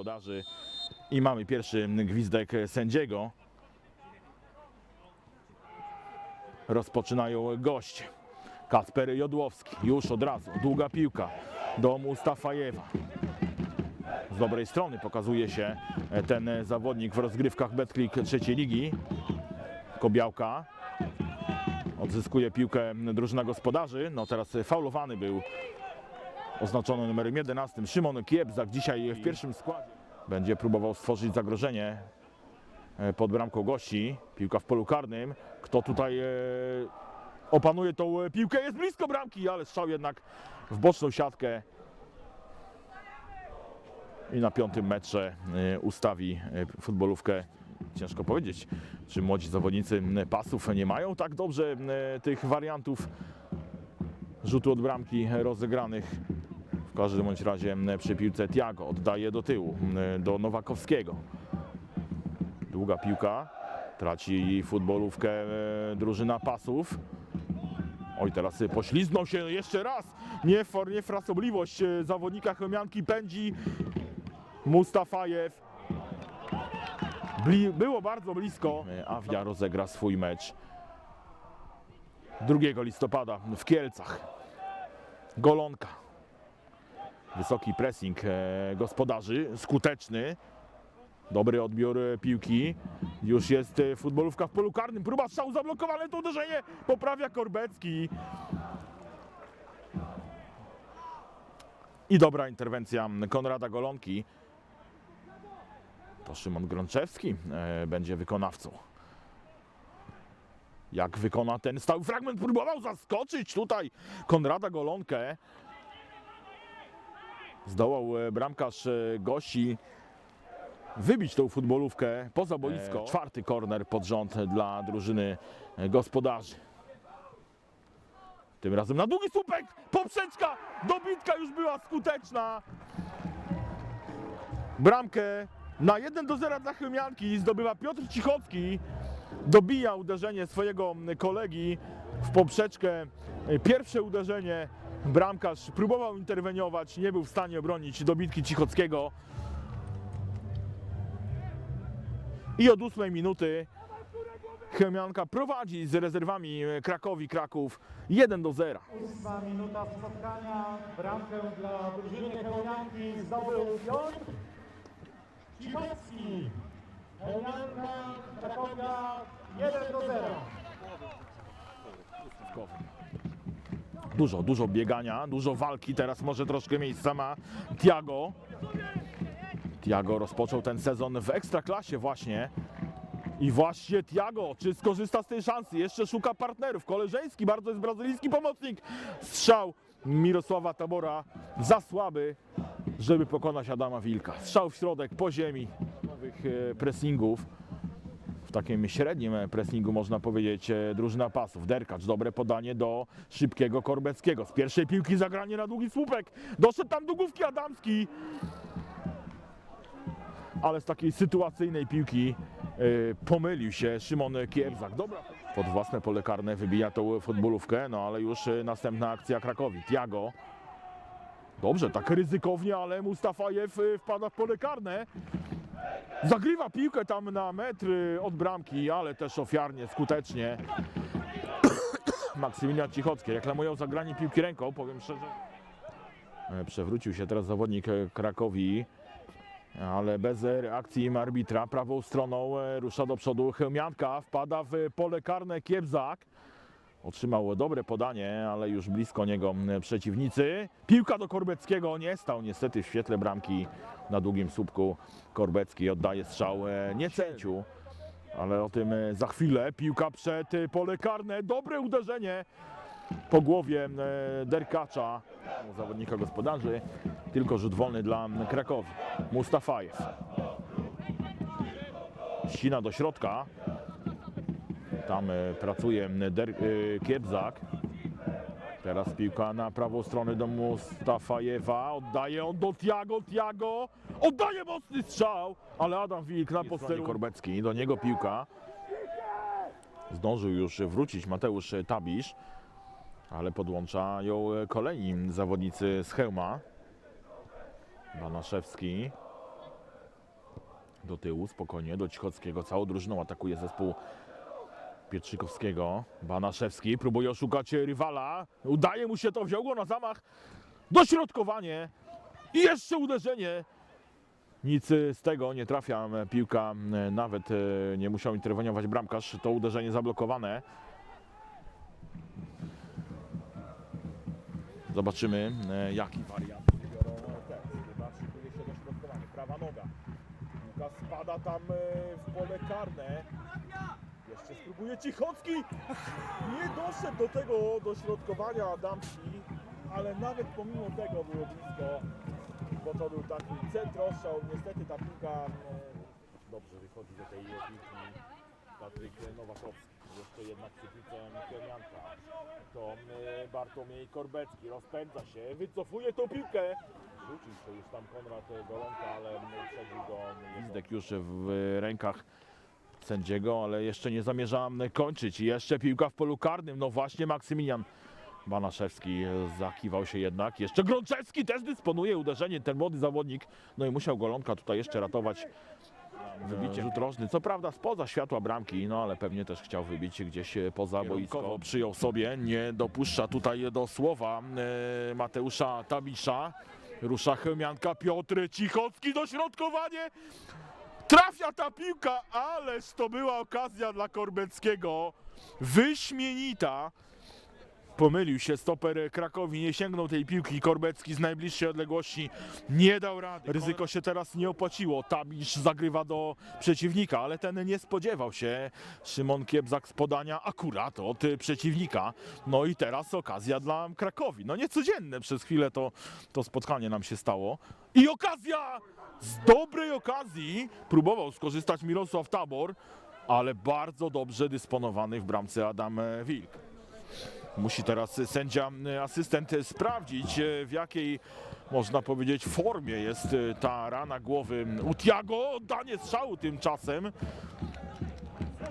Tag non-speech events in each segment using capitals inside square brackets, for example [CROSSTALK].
gospodarzy i mamy pierwszy gwizdek sędziego. Rozpoczynają goście. Kasper Jodłowski już od razu, długa piłka do Mustafajewa. Z dobrej strony pokazuje się ten zawodnik w rozgrywkach Betclick trzeciej ligi. Kobiałka odzyskuje piłkę drużyna gospodarzy. No teraz faulowany był oznaczony numerem 11 Szymon Kiebzak dzisiaj w pierwszym składzie. Będzie próbował stworzyć zagrożenie e, pod bramką gości. Piłka w polu karnym. Kto tutaj e, opanuje tą piłkę? Jest blisko bramki, ale strzał jednak w boczną siatkę. I na piątym metrze e, ustawi futbolówkę. Ciężko powiedzieć, czy młodzi zawodnicy pasów nie mają tak dobrze tych wariantów rzutu od bramki rozegranych. Każdym bądź razie przy piłce Tiago oddaje do tyłu do Nowakowskiego. Długa piłka, traci futbolówkę e, drużyna pasów. Oj, teraz pośliznął się jeszcze raz. Nie, for, nie frasobliwość e, zawodnika Chemianki pędzi Mustafajew. Bli, było bardzo blisko. Awia rozegra swój mecz 2 listopada w Kielcach. Golonka. Wysoki pressing e, gospodarzy, skuteczny. Dobry odbiór e, piłki. Już jest e, futbolówka w polu karnym. Próba strzału zablokowane, to uderzenie poprawia Korbecki. I dobra interwencja Konrada Golonki. To Szymon Grączewski będzie wykonawcą. Jak wykona ten stały fragment, próbował zaskoczyć tutaj Konrada Golonkę. Zdołał e, bramkarz e, Gosi wybić tą futbolówkę poza boisko. Czwarty korner pod rząd dla drużyny e, gospodarzy. Tym razem na długi słupek, poprzeczka, dobitka już była skuteczna. Bramkę na 1 do 0 dla Chemianki zdobywa Piotr Cichocki. Dobija uderzenie swojego kolegi w poprzeczkę. Pierwsze uderzenie bramkarz próbował interweniować, nie był w stanie obronić dobitki Cichockiego. I od ósmej minuty Chemianka prowadzi z rezerwami Krakowi Kraków 1 do 0. Ósma minuta spotkania. Bramkę dla drużyny Chełmianki zdobył Piotr Cichocki. Chełmianka Krakowia 1 do 0. Dużo, dużo biegania, dużo walki. Teraz może troszkę miejsca ma Tiago. Tiago rozpoczął ten sezon w ekstraklasie właśnie. I właśnie Tiago, czy skorzysta z tej szansy? Jeszcze szuka partnerów. Koleżeński, bardzo jest brazylijski pomocnik. Strzał Mirosława Tabora za słaby, żeby pokonać Adama Wilka. Strzał w środek, po ziemi. Nowych e, pressingów. W takim średnim pressingu można powiedzieć e, drużyna pasów. Derkacz, dobre podanie do szybkiego Korbeckiego. Z pierwszej piłki zagranie na długi słupek. Doszedł tam do główki Adamski. Ale z takiej sytuacyjnej piłki e, pomylił się Szymon Kiebzak. Dobra. Pod własne pole karne wybija tą futbolówkę, no ale już e, następna akcja Krakowi. Tiago. Dobrze, tak ryzykownie, ale Mustafajew wpada w pole karne. Zagrywa piłkę tam na metr y, od bramki, ale też ofiarnie, skutecznie. [COUGHS] Maksymilian Cichocki reklamują zagranie piłki ręką, powiem szczerze. E, Przewrócił się teraz zawodnik e, Krakowi, ale bez reakcji arbitra. Prawą stroną e, rusza do przodu Chełmianka, wpada w pole karne Kiebzak. Otrzymał dobre podanie, ale już blisko niego przeciwnicy. Piłka do Korbeckiego nie stał niestety w świetle bramki na długim słupku. Korbecki oddaje strzał e, nie cęciu, ale o tym e, za chwilę. Piłka przed e, pole karne, dobre uderzenie po głowie Derkacza, zawodnika gospodarzy. Tylko rzut wolny dla Krakowi. Mustafajew. Ścina do środka. Tam e, pracuje Der, e, Kiebzak. Teraz piłka na prawą stronę do Mustafajewa. Oddaje on do Tiago. Tiago oddaje mocny strzał, ale Adam Wilk na posteru. Korbecki, do niego piłka. Zdążył już wrócić Mateusz Tabisz, ale podłączają kolejni zawodnicy z Chełma. Banaszewski. Do tyłu, spokojnie, do Cichockiego. Całą drużyną atakuje zespół Pietrzykowskiego. Banaszewski próbuje oszukać rywala. Udaje mu się to, wziął go na zamach. Dośrodkowanie i jeszcze uderzenie. Nic z tego nie trafia piłka, m, nawet y, nie musiał interweniować bramkarz. To uderzenie zablokowane. Zobaczymy e, jaki wariant wybiorą szykuje się dośrodkowanie. Prawa noga. Piłka spada tam e, w pole karne. Jeszcze spróbuje Cichocki. Nie doszedł do tego dośrodkowania Adamski, ale nawet pomimo tego było blisko, bo to był taki centrostrzał. Niestety ta piłka e, dobrze wychodzi do tej piłki Patryk Nowakowski. Jeszcze jednak przy piłce Kielnianka. To e, Bartłomiej Korbecki rozpędza się, wycofuje tą piłkę. Rzucił się już tam Konrad Golonka, ale przebił go. Lizdek już w rękach sędziego, ale jeszcze nie zamierzam kończyć. Jeszcze piłka w polu karnym. No właśnie Maksymilian Banaszewski zakiwał się jednak. Jeszcze Grączewski też dysponuje uderzeniem, ten młody zawodnik. No i musiał Golonka tutaj jeszcze ratować wybiciem. Rzut rożny, co prawda spoza światła bramki, no ale pewnie też chciał wybić gdzieś e, poza boisko. Przyjął sobie, nie dopuszcza tutaj do słowa e, Mateusza Tabisza. Rusza Chemianka, Piotr Cichocki, dośrodkowanie. Trafia ta piłka, ależ to była okazja dla Korbeckiego. Wyśmienita. Pomylił się stoper Krakowi, nie sięgnął tej piłki. Korbecki z najbliższej odległości nie dał rady. Ryzyko się teraz nie opłaciło. Tabisz zagrywa do przeciwnika, ale ten nie spodziewał się. Szymon Kiebzak z podania akurat od przeciwnika. No i teraz okazja dla Krakowi. No niecodzienne przez chwilę to, to spotkanie nam się stało. I okazja! Z dobrej okazji próbował skorzystać Mirosław Tabor, ale bardzo dobrze dysponowany w bramce Adam Wilk. Musi teraz sędzia, e, asystent sprawdzić, e, w jakiej, można powiedzieć, formie jest e, ta rana głowy Utiago. Oddanie strzału tymczasem.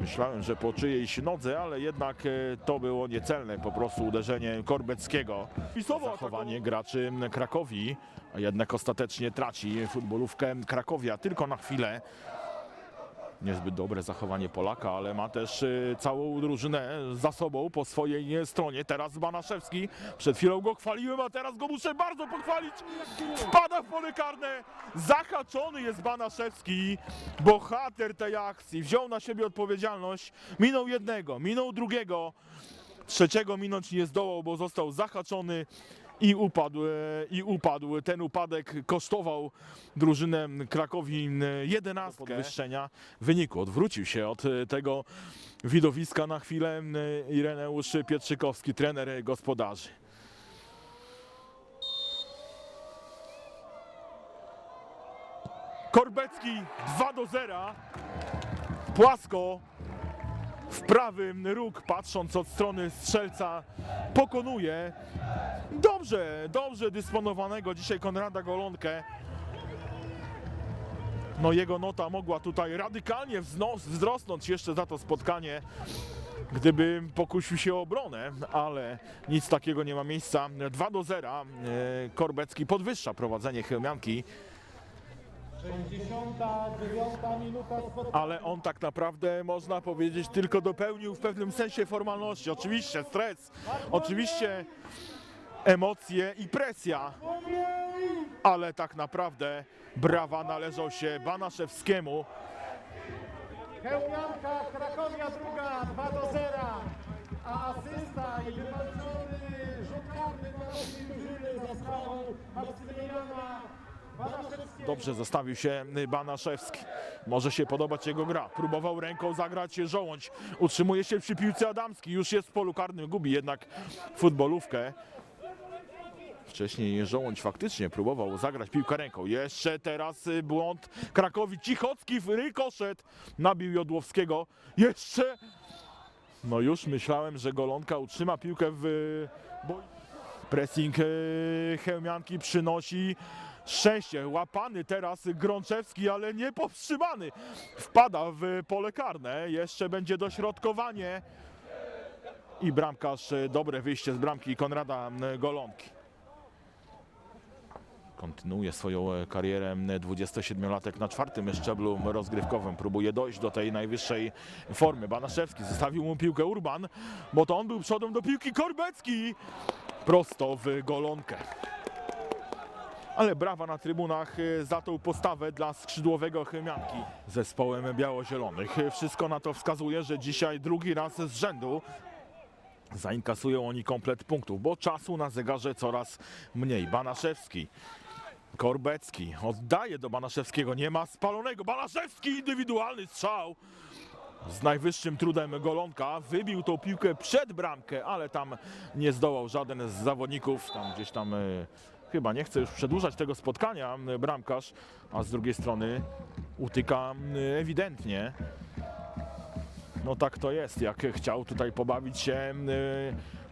Myślałem, że po czyjejś nodze, ale jednak to było niecelne, po prostu uderzenie Korbeckiego. Zachowanie graczy Krakowi, a jednak ostatecznie traci futbolówkę Krakowia tylko na chwilę. Niezbyt dobre zachowanie Polaka, ale ma też y, całą drużynę za sobą po swojej e, stronie. Teraz Banaszewski. Przed chwilą go chwaliłem, a teraz go muszę bardzo pochwalić. Wpada w pole karne. Zahaczony jest Banaszewski. Bohater tej akcji. Wziął na siebie odpowiedzialność. Minął jednego, minął drugiego. Trzeciego minąć nie zdołał, bo został zahaczony i upadł, e, i upadł. Ten upadek kosztował drużynę Krakowi 11 podwyższenia wyniku. Odwrócił się od e, tego widowiska na chwilę e, Ireneusz Pietrzykowski, trener gospodarzy. Korbecki 2 do 0. Płasko w prawy róg, patrząc od strony strzelca, pokonuje dobrze, dobrze dysponowanego dzisiaj Konrada Golonkę. No jego nota mogła tutaj radykalnie wzrosnąć jeszcze za to spotkanie, gdyby pokusił się o obronę, ale nic takiego nie ma miejsca. 2 do 0. e, Korbecki podwyższa prowadzenie Chełmianki. 69 minuta spotkania. ale on tak naprawdę można powiedzieć tylko dopełnił w pewnym sensie formalności. Oczywiście stres, oczywiście emocje i presja, ale tak naprawdę brawa należą się Banaszewskiemu. Chełmianka, Krakowia druga, 2 do 0. A asysta i wywalczony rzut karny dla naszej drużyny za sprawą Maksymiliana Banaszewskiego. Dobrze zostawił się Banaszewski. Może się podobać jego gra. Próbował ręką zagrać Żołądź. Utrzymuje się przy piłce Adamski. Już jest w polu karnym. Gubi jednak futbolówkę. Wcześniej Żołądź faktycznie próbował zagrać piłkę ręką. Jeszcze teraz y, błąd Krakowi. Cichocki w rykoszet nabił Jodłowskiego. Jeszcze. No już myślałem, że Golonka utrzyma piłkę w Pressing e, Chełmianki przynosi szczęście. Łapany teraz Grączewski, ale nie powstrzymany. Wpada w pole karne. Jeszcze będzie dośrodkowanie. I bramkarz, dobre wyjście z bramki Konrada Golonki. Kontynuuje swoją karierę 27-latek na czwartym szczeblu rozgrywkowym. Próbuje dojść do tej najwyższej formy. Banaszewski zostawił mu piłkę Urban, bo to on był przodem do piłki Korbecki. Prosto w golonkę. Ale brawa na trybunach e, za tą postawę dla skrzydłowego Chemianki zespołem biało-zielonych. Wszystko na to wskazuje, że dzisiaj drugi raz z rzędu zainkasują oni komplet punktów, bo czasu na zegarze coraz mniej. Banaszewski, Korbecki oddaje do Banaszewskiego, nie ma spalonego. Banaszewski indywidualny strzał. Z najwyższym trudem Golonka wybił tą piłkę przed bramkę, ale tam nie zdołał żaden z zawodników. Tam gdzieś tam e, chyba nie chce już przedłużać tego spotkania e, bramkarz, a z drugiej strony utyka e, ewidentnie. No tak to jest, jak chciał tutaj pobawić się e,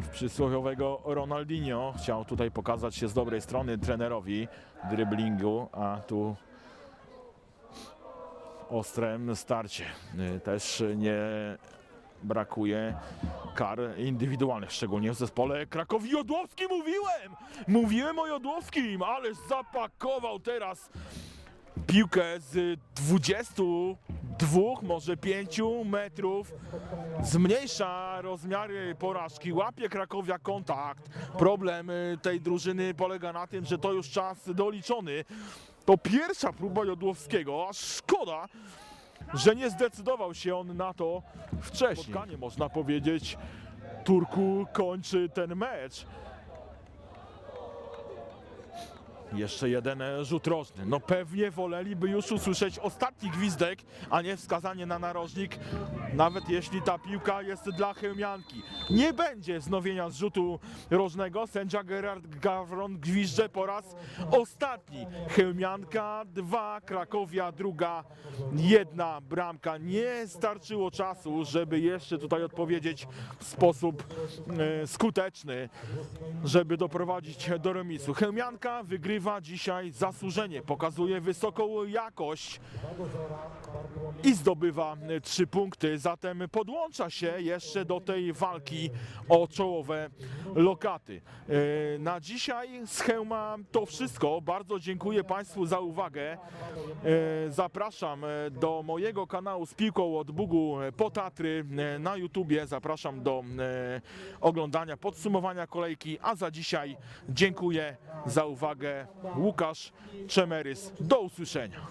w przysłowiowego Ronaldinho. Chciał tutaj pokazać się z dobrej strony trenerowi dryblingu, a tu ostrem starcie. Też nie brakuje kar indywidualnych, szczególnie w zespole Krakowi Jodłowski mówiłem! Mówiłem o Jodłowskim, ależ zapakował teraz piłkę z 22, może 5 metrów. Zmniejsza rozmiary porażki, łapie Krakowia kontakt. Problem y, tej drużyny polega na tym, że to już czas doliczony. To pierwsza próba Jodłowskiego, a szkoda, że nie zdecydował się on na to wcześniej. Spotkanie, można powiedzieć, Turku kończy ten mecz. Jeszcze jeden e, rzut rożny. No pewnie woleliby już usłyszeć ostatni gwizdek, a nie wskazanie na narożnik, nawet jeśli ta piłka jest dla Chełmianki. Nie będzie wznowienia zrzutu rożnego. Sędzia Gerard Gawron gwizdże po raz ostatni. Chełmianka dwa, Krakowia druga, jedna bramka. Nie starczyło czasu, żeby jeszcze tutaj odpowiedzieć w sposób e, skuteczny żeby doprowadzić do remisu. Chełmianka wygrywa dzisiaj zasłużenie, pokazuje wysoką jakość i zdobywa e, trzy punkty, zatem podłącza się jeszcze do tej walki o czołowe lokaty. E, Na dzisiaj z Chełma to wszystko. Bardzo dziękuję Państwu za uwagę. E, Zapraszam do mojego kanału z piłką od Bugu po Tatry na YouTubie. Zapraszam do oglądania podsumowania kolejki, a za dzisiaj dziękuję za uwagę. Łukasz Czemerys. Do usłyszenia.